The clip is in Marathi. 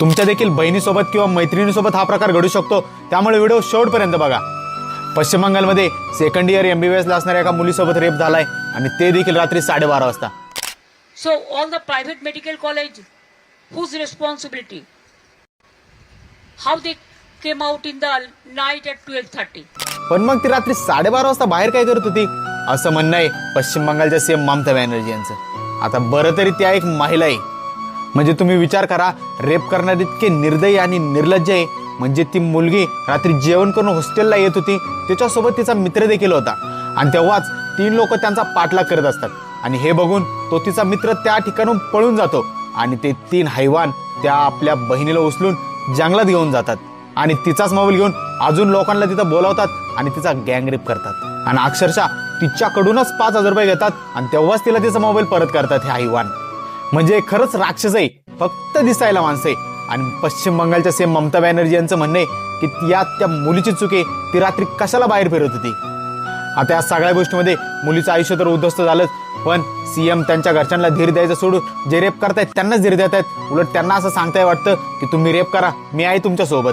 तुमच्या देखील बहिणीसोबत किंवा मैत्रिणीसोबत हा प्रकार घडू शकतो. त्यामुळे व्हिडिओ शेवटपर्यंत बघा. पश्चिम बंगालमध्ये second year M B B एसला असणाऱ्या एका मुलीसोबत रेप झालाय आणि ते देखील रात्री साडेबारा वाजता. So all the private medical college, whose responsibility? How they came out in the night at 12:30? पण मग ती रात्री साडेबारा वाजता बाहेर काय करत होती? असं म्हणणं आहे पश्चिम बंगालच्या सीएम ममता बॅनर्जी यांचं. आता बरं तरी त्या एक महिला आहे. म्हणजे तुम्ही विचार करा रेप करणारे इतके निर्दयी आणि निर्लज्ज आहे. म्हणजे ती मुलगी रात्री जेवण करून हॉस्टेलला येत होती त्याच्यासोबत तिचा मित्र देखील होता. आणि तेव्हाच तीन लोक त्यांचा पाठलाग करत असतात. आणि हे बघून तो तिचा मित्र त्या ठिकाणून पळून जातो. आणि ते तीन हैवान त्या आपल्या बहिणीला उचलून जंगलात घेऊन जातात. आणि तिचाच मोबाईल घेऊन अजून लोकांना तिथं बोलावतात आणि तिचा गँगरेप करतात. आणि अक्षरशः तिच्याकडूनच पाच हजार रुपये घेतात आणि तेव्हाच तिला तिचा मोबाईल परत करतात हे हैवान. म्हणजे खरंच राक्षस आहे. फक्त दिसायला माणसं आहे. आणि पश्चिम बंगालच्या सेम ममता बॅनर्जी यांचं म्हणणं आहे की त्या त्या मुलीची चुके ती रात्री कशाला बाहेर फिरत होती? आता या सगळ्या गोष्टीमध्ये मुलीचं आयुष्य तर उद्ध्वस्त झालंच पण सीएम त्यांच्या घरच्यांना धीर द्यायचं सोडून जे रेप करतायत त्यांनाच धीर देत आहेत उलट त्यांना असं सांगताय वाटतं की तुम्ही रेप करा मी आहे तुमच्यासोबत.